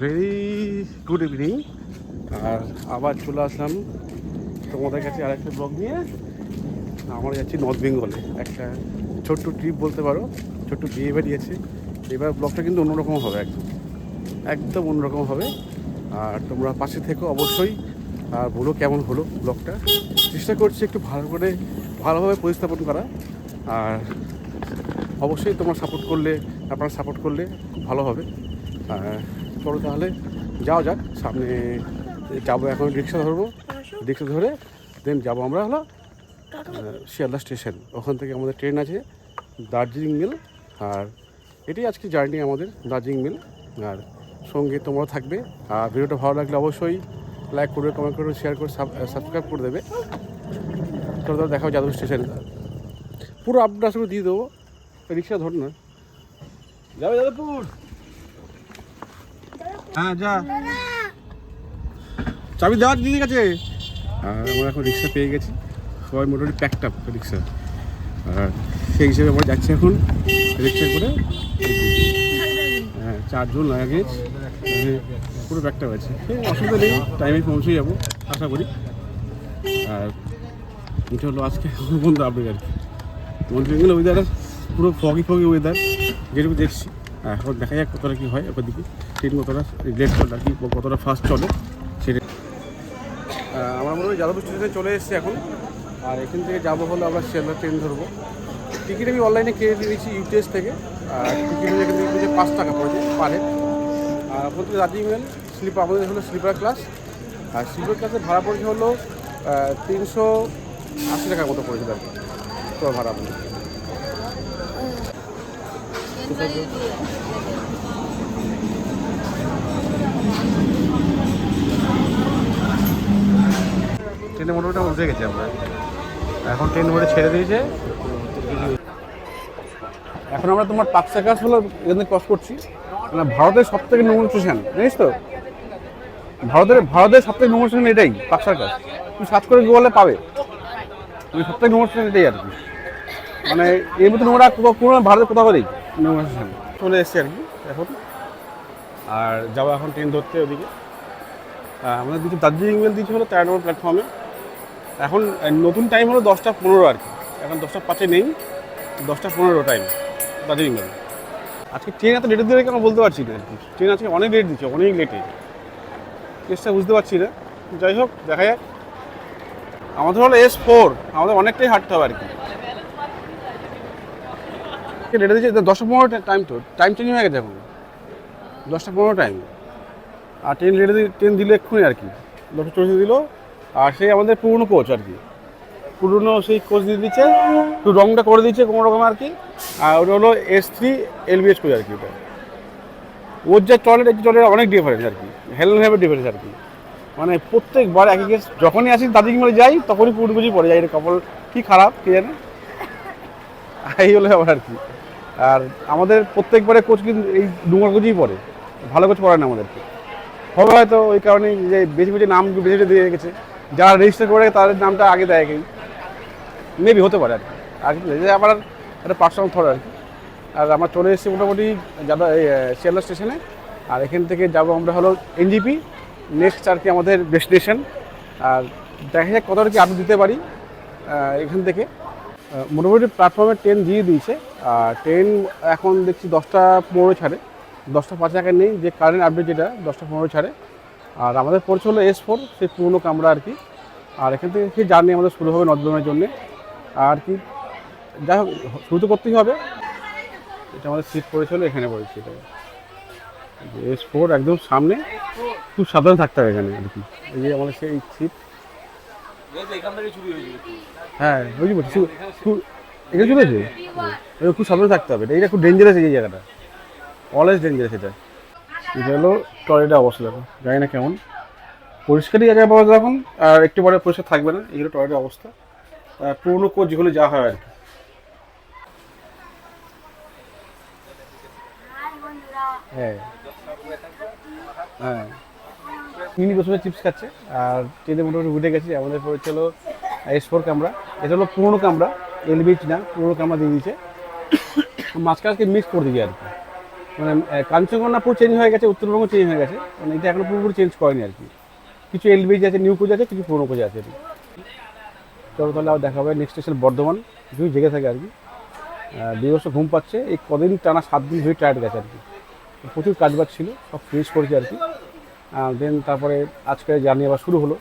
Very good evening আর আবার চলে আসলাম তোমাদের কাছে আরেকটা ব্লগ নিয়ে। আমরা যাচ্ছি নর্থ বেঙ্গলে একটা ছোট্ট ট্রিপ বলতে পারো, ছোট্ট বিয়ে বাড়ি আছে। এবার ব্লগটা কিন্তু অন্যরকম হবে একদম। একদম অন্যরকম হবে। আর তোমরা পাশে থেকো অবশ্যই। আর বলো কেমন হলো ব্লগটা চেষ্টা করছি একটু ভালো করে, ভালোভাবে পরিস্থাপন করা। আর অবশ্যই তোমরা সাপোর্ট করলে, আপনারা সাপোর্ট করলে খুব ভালো হবে। আর চলো তাহলে যাও যাক, সামনে যাব এখন রিক্সা ধরবো, রিক্সা ধরে দেন যাব আমরা হলো শিয়ালদা স্টেশন, ওখান থেকে আমাদের ট্রেন আছে, দার্জিলিং মিল, আর এটাই আজকে জার্নি আমাদের, দার্জিলিং মিল, আর সঙ্গে তোমরা থাকবে, আর ভিডিওটা ভালো লাগলে অবশ্যই লাইক করবে কমেন্ট করবে শেয়ার করে সাবস্ক্রাইব করে দেবে। চলো তাহলে দেখাও যাদব স্টেশন। পুরো আপডেট করে দিয়ে দেবো, রিক্সা ধর না। যাবে যাদবপুর। হ্যাঁ যা। চাবি দেওয়ার দিদি কাছে। আমরা এখন রিক্সা পেয়ে গেছি। সবাই মোটামুটি প্যাকড আপ রিক্সা। আর সেই হিসেবে আমরা যাচ্ছি এখন রিক্সা করে। হ্যাঁ চারজন লাগেজ পুরো প্যাকড আছে। অসুবিধা নেই টাইমে পৌঁছে যাব, আশা করি। আর এটা হলো আজকে বন্ধু আপডেট আর কি। মন্ত্রী ওয়েদার পুরো ফগি ফগি ওয়েদার যেটুকু দেখছি। এখন দেখা যাক কতটা কী হয় ওপর দিকে ট্রেন কতটা লেট চলে আর কি কতটা ফাস্ট চলে, সেটা। আমরা মনে হয় যাদব স্টেশনে চলে এসেছি এখন। আর এখান থেকে যাব হলো আমরা শিয়ালদা ট্রেন ধরবো। টিকিট আমি অনলাইনে কিনে দিয়েছি ইউটিএস থেকে। আর টিকিট এখান থেকে পাঁচ টাকা পড়েছে পারে আর প্রতি দার্জিলিং মেল স্লিপার আমাদের হলো স্লিপার ক্লাস আর স্লিপার ক্লাসের ভাড়া পড়েছে হলো তিনশো আশি টাকার মতো পড়েছিল আর কি তো ভাড়া আমাদের ট্রেনে মোটামুটি উঠে গেছি আমরা। এখন ট্রেন মোটে ছেড়ে দিয়েছে। এখন আমরা তোমার পাকসাকাশ হলো এখানে ক্রস করছি। মানে ভারতের সব থেকে নোংর স্টেশন, জানিস তো? ভারতের ভারতের সব থেকে নোংর স্টেশন এটাই পাকসাকাশ তুমি সার্চ করে গুগলে পাবে। মানে সব থেকে নোংর স্টেশন এটাই আর কি। মানে এর মধ্যে নোংরা কোনো ভারতের কোথাও নেই। স্টেশন চলে এসেছি আর কি, এখন। আর যাব এখন ট্রেন ধরতে ওদিকে। আমাদের দিকে দার্জিলিং মেল দিয়েছে হলো তেরো নম্বর প্ল্যাটফর্মে এখন নতুন টাইম হলো দশটা পনেরো আর কি। এখন দশটা পাঁচে নেই, দশটা পনেরো টাইম দার্জিলিং মেল। আজকে ট্রেন এত লেটে দিয়ে কেন বলতে পারছি না? আর কি ট্রেন আজকে অনেক লেট দিচ্ছে অনেক লেটে কেসটা বুঝতে পারছি না। যাই হোক, দেখা যাক। আমাদের হলো এস ফোর আমাদের অনেকটাই হাঁটতে হবে আর কি। লেটে দিচ্ছে দশটা পনেরো টাইম তো টাইম চেঞ্জ হয়ে গেছে এখন। দশটা পনেরো টাইম আর ট্রেন লেটে ট্রেন দিলে এক্ষুনি আর কি। দশটা চল্লিশে দিল। আর সেই আমাদের পুরনো কোচ আর কি। পুরনো সেই কোচ দিয়ে দিচ্ছে একটু রংটা করে দিচ্ছে কোনো রকম আর কি। আর ওটা হলো S three L LBS coach আর কি ওটা। ওর যে টয়লেট এই টয়লেট অনেক ডিফারেন্স আর কি। হেলেন হেভের ডিফারেন্স আর কি। মানে প্রত্যেকবার একই কেস যখনই আসি দার্জিলিং মেলে যাই, তখনই পুরুটগুজি পড়ে যায় এটা কপাল কি খারাপ, কে জানে? এই হলো ব্যাপার আর কি। আর আমাদের প্রত্যেকবারে কোচ কিন্তু এই ডুমার কোচই পড়ে। ভালো কোচ পড়ে না আমাদেরকে। হবে হয়তো ওই কারণে যে বেশি বেশি নাম বেশি বেশি দিয়ে গেছে যারা রেজিস্টার করে তাদের নামটা আগে দেয় কেউ। মেবি হতে পারে আর কি। আর আমার একটা পার্সোনাল থট আর কি। আর আমরা চলে এসেছি মোটামুটি যাদা এই শিয়ালদা স্টেশনে আর এখান থেকে যাব আমরা হলো এনজিপি নেক্সট আর কি আমাদের ডেস্টিনেশন আর দেখা যাক কতটা কি আপডেট দিতে পারি এখান থেকে। মোটামুটি প্ল্যাটফর্মে ট্রেন দিয়ে দিয়েছে। আর ট্রেন এখন দেখছি দশটা পনেরো ছাড়ে। দশটা পাঁচ টাকা নেই, যে কারেন্ট আপডেট যেটা, দশটা পনেরো ছাড়ে। আর আমাদের পড়ছে হলো এস ফোর সেই পুরনো কামরা আর কি। আর এখান থেকে সেই জার্নি আমাদের শুরু হবে নর্থবেঙ্গলের জন্যে। আর কি, যাই হোক, শুরু তো করতেই হবে। এটা আমাদের সিট পড়েছিল এখানে পড়েছে এটা। এস ফোর একদম সামনে খুব সাবধানে থাকতে হবে এখানে আর কি। এই যে আমাদের সেই সিট হ্যাঁ বুঝি বলছি খুব এখানে চলে এসে খুব সাবধানে থাকতে হবে, এটা খুব ডেঞ্জারাস এই জায়গাটা। অলওয়েজ ডেঞ্জারাস এটা। এটা হলো টয়লেটের অবস্থা, দেখো। জানি না কেমন। পরিষ্কারই জায়গায় পাওয়া যায় এখন, আর একটু পরে পরিষ্কার থাকবে না, এই হলো টয়লেটের অবস্থা। পুরোনো কোচ যেগুলো যা হয় আর কি। হ্যাঁ। হ্যাঁ। মিনি বসে চিপস খাচ্ছে, আর ট্রেনে মোটামুটি উঠে গেছি। আমাদের পড়েছিল এস ফোর ক্যামেরা এটা হলো পুরোনো ক্যামেরা এলবিচ না, পুরোনো ক্যামেরা দিয়ে দিয়েছে। মাঝখানে মিক্স করে দিয়েছে আর কি। মানে কাঞ্চনকন্যা পুরো চেঞ্জ হয়ে গেছে, উত্তরবঙ্গ চেঞ্জ হয়ে গেছে। মানে এটা এখনও পুরোপুরি চেঞ্জ করেনি আর কি। কিছু এলবিজ আছে নিউ কোচ আছে, কিছু পুরোনো কোচ আছে। চলো তাহলে আবার দেখা হবে নেক্সট স্টেশন বর্ধমান। কিছু জেগে থাকে আর কি। বিবস্ত ঘুম পাচ্ছে। এই কদিন টানা সাত দিন ধরে টায়ার্ড গেছে আর কি। প্রচুর কাজবাজ ছিল, সব ফিনিশ করেছে আর কি। দেন তারপরে আজকে জার্নি আবার শুরু হলো।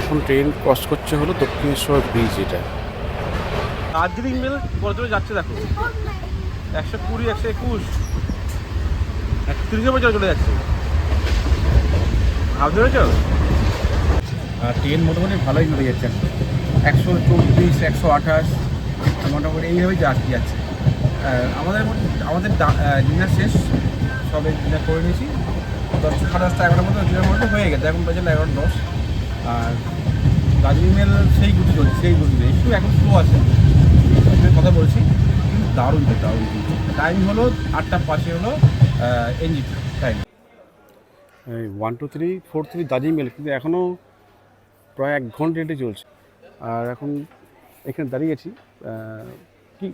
এখন ট্রেন ক্রস করছে হলো দক্ষিণেশ্বর ব্রিজ এটা। দার্জিলিং মেল দূরে যাচ্ছে দেখো। একশো কুড়ি একশো একুশ একশো একত্রিশের বছর চলে যাচ্ছে। ভাবতে পেরেছ আর ট্রেন মোটামুটি ভালোই চলে যাচ্ছে। একশো চব্বিশ একশো আঠাশ মোটামুটি এইভাবেই যাচ্ছি আমাদের মোট- আমাদের ডিনার শেষ। সবে ডিনার করে নিয়েছি। দশ সাড়ে দশটা এগারোটার মতো ডিনার মধ্যে হয়ে গেছে। এখন বাজে এগারোটা দশ। আর দার্জিলিং মেল সেই গুটি চলছে সেই গুটিতে একটু এখন স্লো আছে। কথা বলছি কিন্তু দারুণ দারুণ টাইম হলো আটটা পাঁচে হলো NJP time one two three four three Darjeeling mail কিন্তু এখনও প্রায় এক ঘণ্টা হেঁটে চলছে। আর এখন এখানে দাঁড়িয়েছি আহ, কি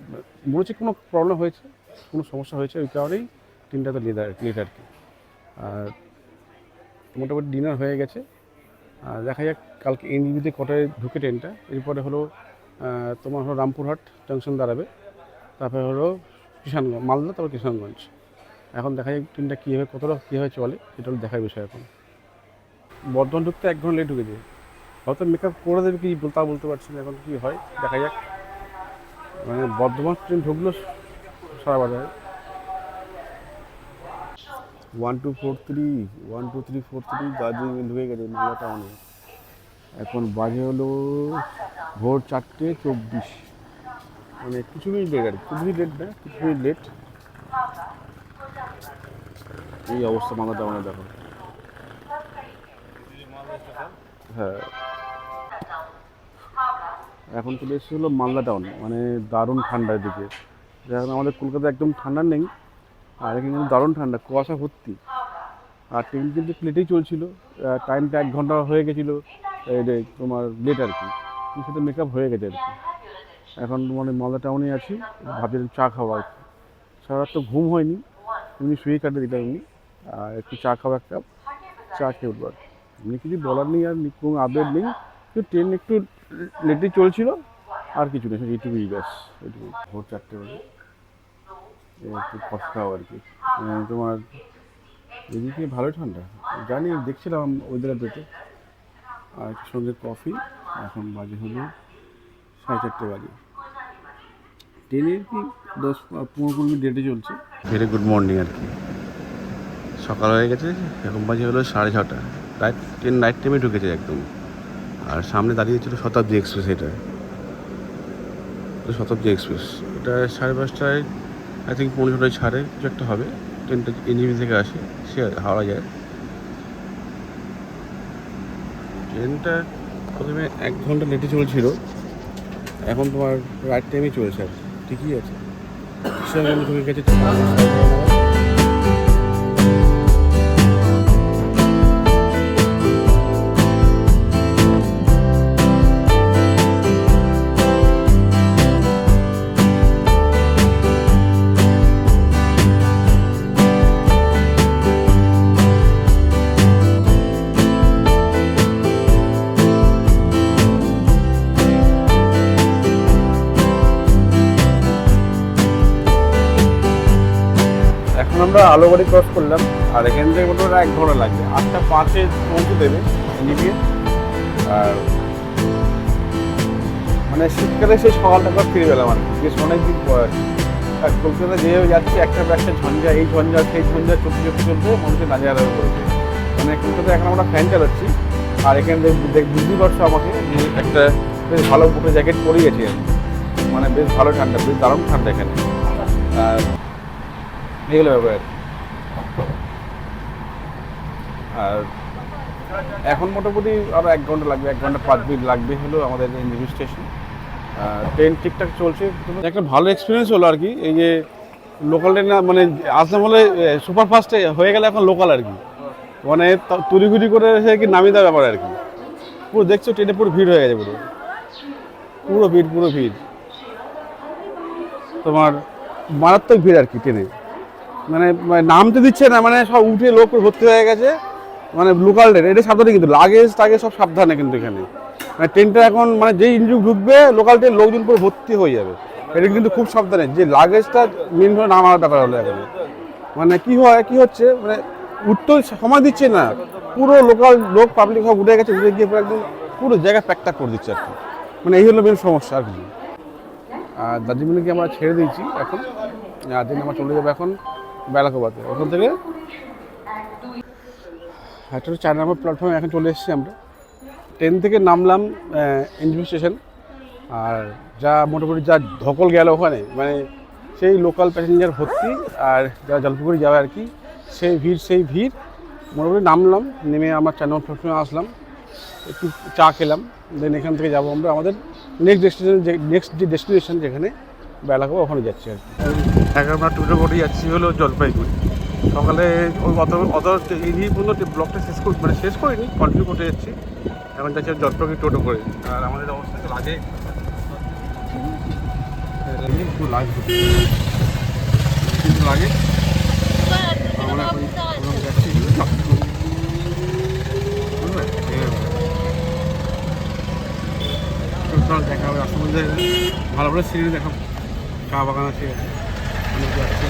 মনে হচ্ছে কোনো প্রবলেম হয়েছে? কোনো সমস্যা হয়েছে ওই কারণেই ট্রেনটা তো লেদার লেট আর কি। আর মোটামুটি ডিনার হয়ে গেছে। আর দেখা যাক, কালকে এনজিবিতে কটায় ঢুকে ট্রেনটা এরপরে হলো তোমার হলো রামপুরহাট জংশন দাঁড়াবে। তারপরে হলো কিষানগঞ্জ, মালদা, তারপর কিষানগঞ্জ। এখন দেখা যাক ট্রেনটা কীভাবে, কতটা কীভাবে চলে এটা হলো দেখার বিষয় এখন। বর্ধমান ঢুকতে এক ঘণ্টা লেট ঢুকেছে হয়তো মেকআপ করে দেবে কি তা বলতে পারছি না। এখন কী হয়, দেখা যাক। মানে বর্ধমান ট্রেন ঢুকলো সারা বাজারে one two four three one two three four three Darjeeling ঢুকে গেছে মালদা টাউনে এখন বাজে হলো ভোর চারটে চব্বিশ। মানে কিছু মিনিট লেট আর কি খুব লেট না, কিছু মিনিট লেট এই অবস্থা মালদা টাউনে দেখো। হ্যাঁ। এখন চলে এসেছে হলো মালদা টাউন মানে দারুণ ঠান্ডার দিকে। যেখানে আমাদের কলকাতায় একদম ঠান্ডা নেই, আর এখানে কিন্তু দারুণ ঠান্ডা, কুয়াশা ভর্তি। আর ট্রেন কিন্তু প্লেটেই চলছিল টাইমটা এক ঘণ্টা হয়ে গেছিল তোমার লেট আর কি। সেটা মেকআপ হয়ে গেছে আর কি। এখন মানে মালদা টাউনে আছি, ভাবছিলাম চা খাওয়া আর কি। সারা তো ঘুম হয়নি, এমনি শুয়ে কাটে দিলাম এমনি আর একটু চা খাওয়া একটা চা খেয়ে উঠবো আর। এমনি কিছু বলার নেই আর কোনো আপডেট নেই। কিন্তু ট্রেন একটু লেটে চলছিল, আর কিছু নেই এইটুকুই ব্যাস, এইটুকুই। ভোর চারটে বাজে। একটু খাওয়া আর কি। তোমার, এদিকে ভালোই ঠান্ডা? জানি, দেখছিলাম ওয়েদার আপডেটে আর সঙ্গে কফি এখন বাজে হলো সাড়ে চারটে বাজে। ট্রেনের কি দশ পনেরো কুড়ি মিনিট ডেটে চলছে। ভেরি গুড মর্নিং আর কি। সকাল হয়ে গেছে, এখন বাজে হলো সাড়ে ছটা। রাইট ট্রেন নাইট টাইমে ঢুকেছে একদম। আর সামনে দাঁড়িয়েছিল শতাব্দী এক্সপ্রেস এটা। শতাব্দী এক্সপ্রেস। এটা সাড়ে পাঁচটায় আই থিঙ্ক পনেরোটায় ছাড়ে, কিছু একটা হবে। ট্রেনটা এনজিবি থেকে আসে, সে হাওড়া যায়। ট্রেনটা প্রথমে এক ঘণ্টা লেটে চলছিল। এখন তোমার রাইট টাইমে চলছে আর। ঠিকই আছে। সেখানে ঢুকে গেছে এখন আমরা আলোবাড়ি ক্রস করলাম, আর এখান থেকে মোটামুটি এক ঘণ্টা লাগবে। আটটা পাঁচে পৌঁছে দেবে নিবিয়ে আর মানে শীতকালে সেই সকালটা করে ফিরে পেলাম আর কি। বেশ অনেকদিন পর। আর কলকাতা যেভাবে যাচ্ছি, একটা পর একটা ঝঞ্ঝা, এই ঝঞ্ঝা, সেই ঝঞ্ঝা চলতে চলতে চলতে নাজেহাল হয়ে পড়েছে। মানে কলকাতায় এখন আমরা ফ্যান চালাচ্ছি। আর এখানে দেখ- বুঝতেই পারছ আমাকে যে একটা বেশ ভালো বুটো জ্যাকেট পরে গেছি আমি। মানে বেশ ভালো ঠান্ডা, বেশ দারুণ ঠান্ডা এখানে। আর এগুলো ব্যাপার আর এখন মোটামুটি আরও এক ঘণ্টা লাগবে, এক ঘণ্টা পাঁচ মিনিট লাগবে হলো আমাদের এনজিবি স্টেশন ট্রেন ঠিকঠাক চলছে? একটা ভালো এক্সপিরিয়েন্স হলো আর কি, এই যে লোকাল ট্রেন মানে আসলাম হলে সুপার ফাস্টে হয়ে গেলে এখন লোকাল আর কি। মানে ত- তুলিগুলি করে এসে কি নামিয়ে দেওয়ার ব্যাপার আর কি। পুরো দেখছ ট্রেনে পুরো ভিড় হয়ে গেছে পুরো। পুরো ভিড় পুরো ভিড়। তোমার মারাত্মক ভিড় আর কি ট্রেনে মানে মানে নামতে দিচ্ছে না মানে সব উঠে লোক ভর্তি হয়ে গেছে। মানে লোকাল ট্রেন এটা সাবধানে কিন্তু লাগেজ টাগেজ সব সাবধানে কিন্তু এখানে। মানে ট্রেনটা এখন মানে যেই ইঞ্জিন ঢুকবে লোকাল ট্রেন লোকজন পুরো ভর্তি হয়ে যাবে। এটা কিন্তু খুব সাবধানে, যে লাগেজটা মেন করে নামার ব্যাপার হলো এখানে। মানে কি হয়, কি হচ্ছে মানে উঠতে সময় দিচ্ছে না। পুরো লোকাল লোক পাবলিক সব উঠে গেছে, উঠে গিয়ে পুরো একদম পুরো জায়গা প্যাকটা করে দিচ্ছে আর কি। মানে এই হলো মেন সমস্যা আর কি। আর দার্জিলিংকে আমরা ছেড়ে দিয়েছি এখন? আর দিন আমরা চলে যাব এখন বেলাকোবাতে। ওখান থেকে একটা চার নম্বর প্ল্যাটফর্মে এখন চলে এসেছি আমরা। ট্রেন থেকে নামলাম এনজিপি স্টেশন আর যা মোটামুটি যা ধকল গেল ওখানে মানে সেই লোকাল প্যাসেঞ্জার ভর্তি, আর যারা জলপাইগুড়ি যাবে আর কি, সেই ভিড় সেই ভিড়। মোটামুটি নামলাম, নেমে আমার চার নম্বর প্ল্যাটফর্মে আসলাম। একটু চা খেলাম দেন এখান থেকে যাব আমরা আমাদের নেক্সট ডেস্টিনেশন যে নেক্সট যে ডেস্টিনেশন যেখানে বেলাকোবা ওখানে যাচ্ছি আর কি। এখন আমরা টোটো করে যাচ্ছি হলো জলপাইগুড়ি। সকালে ওই অত অত এই পর্যন্ত ব্লকটা শেষ করি মানে শেষ করিনি কন্টিনিউ করতে যাচ্ছি। এখন যাচ্ছি জলপাইগুড়ি টোটো করে। আর আমাদের অবস্থা তো লাগে লাগে আমরা যাচ্ছি দেখা হবে মধ্যে ভালো ভালো সিঁড়ি দেখাবো। চা বাগান আছে অনেক কিছু আছে